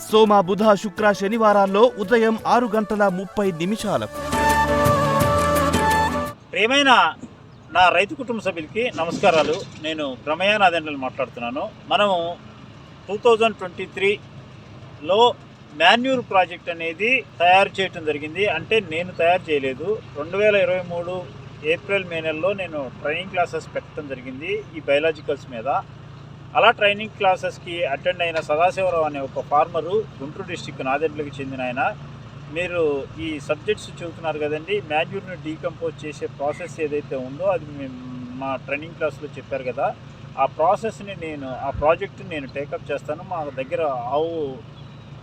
సోమ బుధ శుక్ర శనివారాల్లో ఉదయం ఆరు గంటల ముప్పై నిమిషాలకు. ప్రేమైన నా రైతు కుటుంబ సభ్యులకి నమస్కారాలు. నేను ప్రమేయానాథండ్రులు మాట్లాడుతున్నాను. మనము టూ థౌజండ్ ట్వంటీ త్రీలో మాన్యూర్ ప్రాజెక్ట్ అనేది తయారు చేయటం జరిగింది. అంటే నేను తయారు చేయలేదు. రెండు వేల ఇరవై మూడు ఏప్రిల్ మే నెలలో నేను ట్రైనింగ్ క్లాసెస్ పెట్టడం జరిగింది ఈ బయలాజికల్స్ మీద. అలా ట్రైనింగ్ క్లాసెస్కి అటెండ్ అయిన సదాశివరావు అనే ఒక ఫార్మరు గుంటూరు డిస్టిక్ నాదెండ్లకి చెందిన ఆయన. మీరు ఈ సబ్జెక్ట్స్ చెబుతున్నారు కదండి మాన్యూర్ని డీకంపోజ్ చేసే ప్రాసెస్ ఏదైతే ఉందో అది మేము మా ట్రైనింగ్ క్లాస్లో చెప్పారు కదా. ఆ ప్రాసెస్ని నేను ఆ ప్రాజెక్ట్ని నేను టేకప్ చేస్తాను. మా దగ్గర ఆవు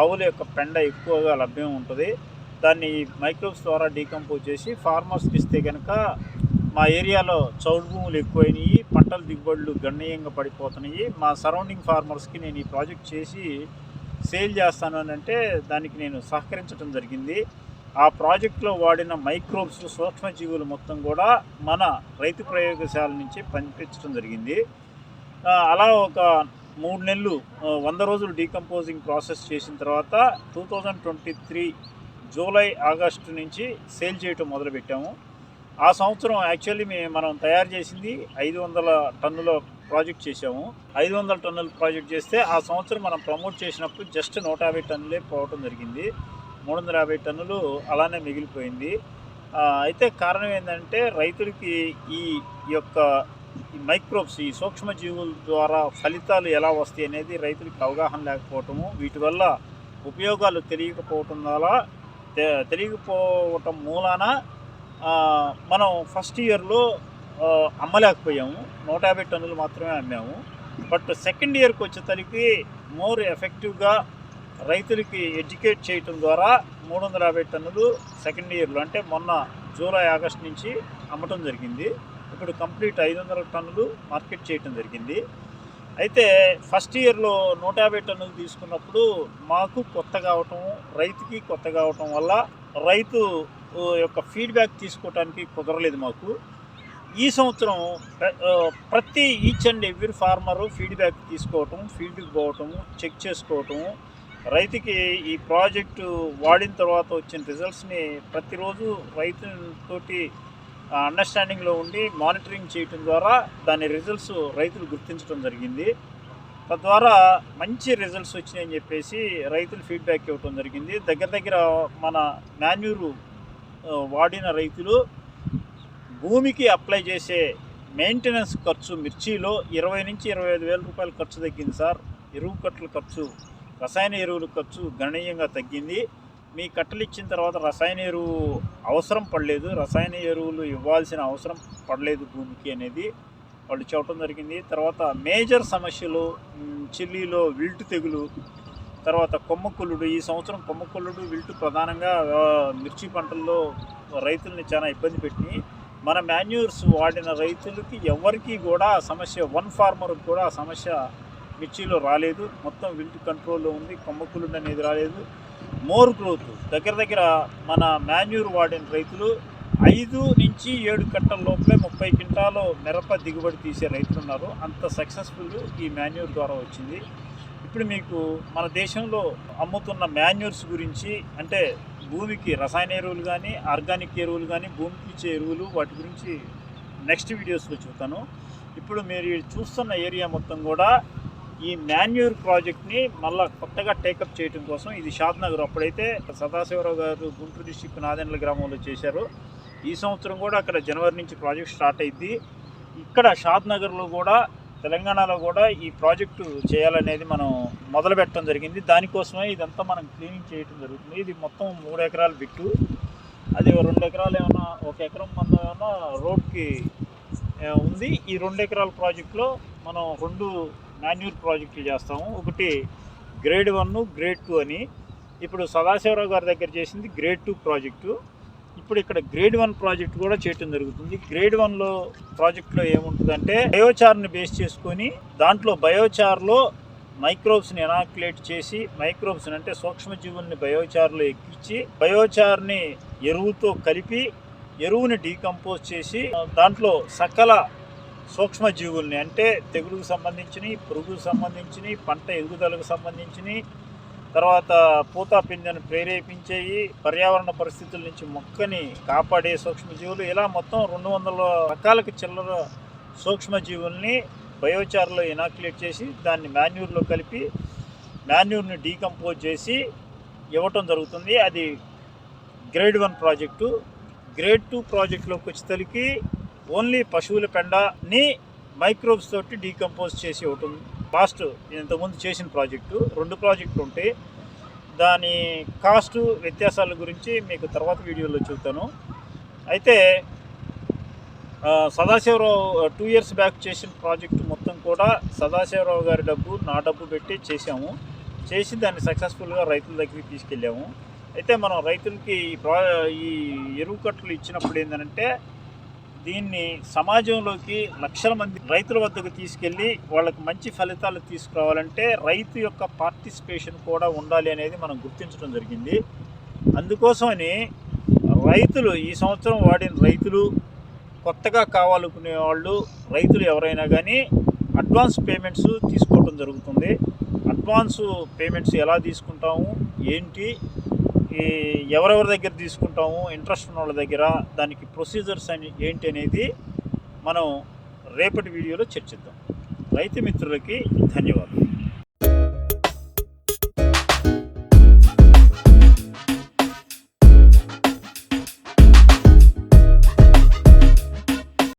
ఆవుల యొక్క పెండ ఎక్కువగా లభ్యం ఉంటుంది. దాన్ని మైక్రోబ్స్ ద్వారా డీకంపోజ్ చేసి ఫార్మర్స్కి ఇస్తే కనుక మా ఏరియాలో చౌడు భూములు ఎక్కువైనాయి పంటల దిగుబడులు గణనీయంగా పడిపోతున్నాయి. మా సరౌండింగ్ ఫార్మర్స్కి నేను ఈ ప్రాజెక్ట్ చేసి సేల్ చేస్తాను అని అంటే దానికి నేను సహకరించడం జరిగింది. ఆ ప్రాజెక్ట్లో వాడిన మైక్రోబ్స్ సూక్ష్మజీవులు మొత్తం కూడా మన రైతు ప్రయోగశాల నుంచి పంపించడం జరిగింది. అలా ఒక మూడు నెలలు వంద రోజులు డీకంపోజింగ్ ప్రాసెస్ చేసిన తర్వాత two thousand twenty three July August నుంచి సేల్ చేయటం మొదలుపెట్టాము. ఆ సంవత్సరం యాక్చువల్లీ మే మనం తయారు చేసింది ఐదు వందల టన్నుల ప్రాజెక్ట్ చేసాము ఐదు వందల టన్నుల ప్రాజెక్ట్ చేస్తే ఆ సంవత్సరం మనం ప్రమోట్ చేసినప్పుడు జస్ట్ నూట యాభై టన్నులే పోవటం జరిగింది. మూడు వందల యాభై టన్నులు అలానే మిగిలిపోయింది. అయితే కారణం ఏంటంటే రైతులకి ఈ యొక్క ఈ మైక్రోబ్స్ ఈ సూక్ష్మజీవుల ద్వారా ఫలితాలు ఎలా వస్తాయి అనేది రైతులకి అవగాహన లేకపోవటము వీటి వల్ల ఉపయోగాలు తెలియకపోవటం వల్ల తెలియకపోవటం మూలాన మనం ఫస్ట్ ఇయర్లో అమ్మలేకపోయాము. నూట యాభై టన్నులు మాత్రమే అమ్మాము. బట్ సెకండ్ ఇయర్కి వచ్చేసరికి మోర్ ఎఫెక్టివ్గా రైతులకి ఎడ్యుకేట్ చేయటం ద్వారా మూడు వందల యాభై టన్నులు సెకండ్ ఇయర్లో అంటే మొన్న జూలై ఆగస్ట్ నుంచి అమ్మటం జరిగింది. ఇప్పుడు కంప్లీట్ ఐదు వందల టన్నులు మార్కెట్ చేయటం జరిగింది. అయితే ఫస్ట్ ఇయర్లో నూట యాభై టన్నులు తీసుకున్నప్పుడు మాకు కొత్త కావటం రైతుకి కొత్త కావటం వల్ల రైతు యొక్క ఫీడ్బ్యాక్ తీసుకోవటానికి కుదరలేదు మాకు. ఈ సంవత్సరం ప్రతి each and every farmer feedback తీసుకోవటం ఫీల్డ్కి పోవటం చెక్ చేసుకోవటం రైతుకి ఈ ప్రాజెక్టు వాడిన తర్వాత వచ్చిన రిజల్ట్స్ని ప్రతిరోజు రైతుతోటి అండర్స్టాండింగ్లో ఉండి మానిటరింగ్ చేయటం ద్వారా దాని రిజల్ట్స్ రైతులు గుర్తించడం జరిగింది. తద్వారా మంచి రిజల్ట్స్ వచ్చినాయని చెప్పేసి రైతులు ఫీడ్బ్యాక్ ఇవ్వటం జరిగింది. దగ్గర దగ్గర మన మాన్యూరు వాడిన రైతులు భూమికి అప్లై చేసే మెయింటెనెన్స్ ఖర్చు మిర్చిలో ఇరవై నుంచి ఇరవై ఐదు వేల రూపాయల ఖర్చు తగ్గింది సార్. ఎరువు కట్టల ఖర్చు రసాయన ఎరువుల ఖర్చు గణనీయంగా తగ్గింది. మీ కట్టలు ఇచ్చిన తర్వాత రసాయన ఎరువు అవసరం పడలేదు. రసాయన ఎరువులు ఇవ్వాల్సిన అవసరం పడలేదు భూమికి అనేది వాళ్ళు చెప్పడం జరిగింది. తర్వాత మేజర్ సమస్యలు చిల్లీలో విల్టు తెగులు తర్వాత కొమ్మకుల్లుడు ఈ సంవత్సరం కొమ్మకుల్లుడు విల్టు ప్రధానంగా మిర్చి పంటల్లో రైతుల్ని చాలా ఇబ్బంది పెట్టినాయి. మన మాన్యూర్స్ వాడిన రైతులకి ఎవరికి కూడా ఆ సమస్య వన్ ఫార్మర్కి కూడా ఆ సమస్య మిర్చిలో రాలేదు. మొత్తం విల్ట్ కంట్రోల్లో ఉంది. కొమ్మకులుండ అనేది రాలేదు. More growth. దగ్గర దగ్గర మన మాన్యూర్ వాడిన రైతులు ఐదు నుంచి ఏడు కట్టల లోపలే ముప్పై క్వింటాలు మిరప దిగుబడి తీసే రైతులు ఉన్నారు. అంత సక్సెస్ఫుల్ ఈ మాన్యూర్ ద్వారా వచ్చింది. ఇప్పుడు మీకు మన దేశంలో అమ్ముతున్న మాన్యూర్స్ గురించి అంటే భూమికి రసాయన ఎరువులు కానీ ఆర్గానిక్ ఎరువులు కానీ భూమికి ఇచ్చే ఎరువులు వాటి గురించి నెక్స్ట్ వీడియోస్లో చూస్తాను ఇప్పుడు మీరు చూస్తున్న ఏరియా మొత్తం కూడా ఈ మాన్యూర్ ప్రాజెక్ట్ని మళ్ళీ కొత్తగా టేకప్ చేయడం కోసం ఇది షాద్ నగర్ అప్పుడైతే సదాశివరావు గారు గుంటూరు డిస్టిక్ నాదెండ్ల గ్రామంలో చేశారు. ఈ సంవత్సరం కూడా అక్కడ జనవరి నుంచి ప్రాజెక్ట్ స్టార్ట్ అయింది ఇక్కడ షాద్ నగర్లో కూడా తెలంగాణలో కూడా ఈ ప్రాజెక్టు చేయాలనేది మనం మొదలు పెట్టడం జరిగింది. దానికోసమే ఇదంతా మనం క్లీనింగ్ చేయడం జరుగుతుంది. ఇది మొత్తం మూడు ఎకరాల బిట్టు. అది రెండు ఎకరాలు ఏమన్నా ఒక ఎకరం మంద ఏమన్నా రోడ్కి ఉంది. ఈ రెండు ఎకరాల ప్రాజెక్టులో మనం రెండు మాన్యూర్ ప్రాజెక్టులు చేస్తాము. ఒకటి గ్రేడ్ వన్ గ్రేడ్ టూ అని. ఇప్పుడు సదాశివరావు గారి దగ్గర చేసింది గ్రేడ్ టూ ప్రాజెక్టు. ఇప్పుడు ఇక్కడ గ్రేడ్ వన్ ప్రాజెక్ట్ కూడా చేయటం జరుగుతుంది. గ్రేడ్ వన్లో ప్రాజెక్ట్లో ఏముంటుందంటే బయోచార్ని బేస్ చేసుకొని దాంట్లో బయోచార్లో మైక్రోబ్స్ని ఎనాక్యులేట్ చేసి మైక్రోబ్స్ని అంటే సూక్ష్మజీవుల్ని బయోచార్లో ఎక్కించి బయోచార్ని ఎరువుతో కలిపి ఎరువుని డీకంపోజ్ చేసి దాంట్లో సకల సూక్ష్మజీవుల్ని అంటే తెగులుకు సంబంధించినవి పురుగుకు సంబంధించినవి పంట ఎదుగుదలకు సంబంధించినవి తర్వాత పూత పిందెను ప్రేరేపించేవి పర్యావరణ పరిస్థితుల నుంచి మొక్కని కాపాడే సూక్ష్మజీవులు ఇలా మొత్తం రెండు వందల రకాలకు చిల్లర సూక్ష్మజీవుల్ని బయోచార్లో ఇనాక్యులేట్ చేసి దాన్ని మాన్యూర్లో కలిపి మాన్యూర్ని డీకంపోజ్ చేసి ఇవ్వటం జరుగుతుంది. అది grade one project. Grade two ప్రాజెక్టులోకి వచ్చేసరికి ఓన్లీ పశువుల పెండని మైక్రోబ్స్ తోటి డీకంపోజ్ చేసి ఒకటి లాస్ట్ ఇంతకుముందు చేసిన ప్రాజెక్టు. రెండు ప్రాజెక్టులు ఉంటాయి దాని కాస్ట్ వ్యత్యాసాల గురించి మీకు తర్వాత వీడియోలో చూపుతాను. అయితే సదాశివరావు టూ ఇయర్స్ బ్యాక్ చేసిన ప్రాజెక్టు మొత్తం కూడా సదాశివరావు గారి డబ్బు నా డబ్బు పెట్టి చేసాము చేసి దాన్ని సక్సెస్ఫుల్గా రైతుల దగ్గరికి తీసుకెళ్ళాము. అయితే మనం రైతులకి ఈ ప్రా ఈ ఎరువు కట్టలు ఇచ్చినప్పుడు ఏంటంటే దీన్ని సమాజంలోకి లక్షల మంది రైతుల వద్దకు తీసుకెళ్ళి వాళ్ళకి మంచి ఫలితాలు తీసుకురావాలంటే రైతు యొక్క పార్టిసిపేషన్ కూడా ఉండాలి అనేది మనం గుర్తించడం జరిగింది. అందుకోసమని రైతులు ఈ సంవత్సరం వాడిన రైతులు కొత్తగా కావాలనుకునే వాళ్ళు రైతులు ఎవరైనా కానీ అడ్వాన్స్ పేమెంట్స్ తీసుకోవడం జరుగుతుంది. అడ్వాన్స్ పేమెంట్స్ ఎలా తీసుకుంటాము ఏంటి ఈ ఎవరెవరి దగ్గర తీసుకుంటాము ఇంట్రెస్ట్ ఉన్న వాళ్ళ దగ్గర దానికి ప్రొసీజర్స్ అని ఏంటి అనేది మనం రేపటి వీడియోలో చర్చిద్దాం. రైతు మిత్రులకి ధన్యవాదాలు.